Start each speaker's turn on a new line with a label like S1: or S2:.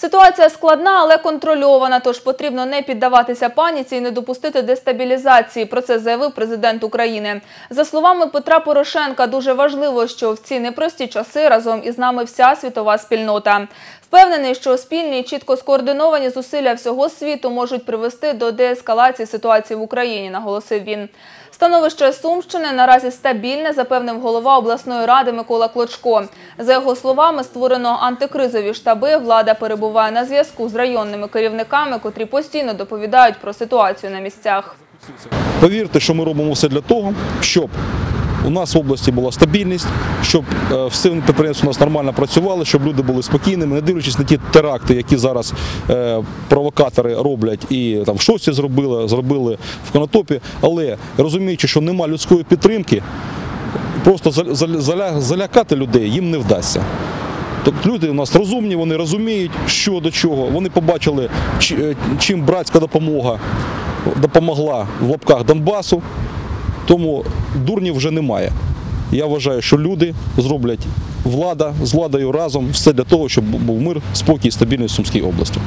S1: Ситуація складна, але контрольована, тож потрібно не піддаватися паніці і не допустити дестабілізації. Про це заявив президент України. За словами Петра Порошенка, дуже важливо, що в ці непрості часи разом із нами вся світова спільнота. Впевнений, що спільні і чітко скоординовані зусилля всього світу можуть привести до деескалації ситуації в Україні, наголосив він. Становище Сумщини наразі стабільне, запевнив голова обласної ради Микола Клочко. За його словами, створено антикризові штаби. Влада перебуває на зв'язку з районними керівниками, котрі постійно доповідають про ситуацію на місцях.
S2: Повірте, що ми робимо все для того, щоб у нас в області була стабільність, щоб е, всі підприємства у нас нормально працювали, щоб люди були спокійними, не дивлячись на ті теракти, які зараз е, провокатори роблять і там в зробили, зробили в Конотопі. Але розуміючи, що нема людської підтримки, просто заля- заля- заля- залякати людей їм не вдасться. Тобто люди у нас розумні, вони розуміють, що до чого. Вони побачили, е, чим братська допомога допомогла в лапках Донбасу, тому дурнів вже немає. Я вважаю, що люди зроблять влада з владою разом все для того, щоб був мир, спокій і стабільність в Сумській області.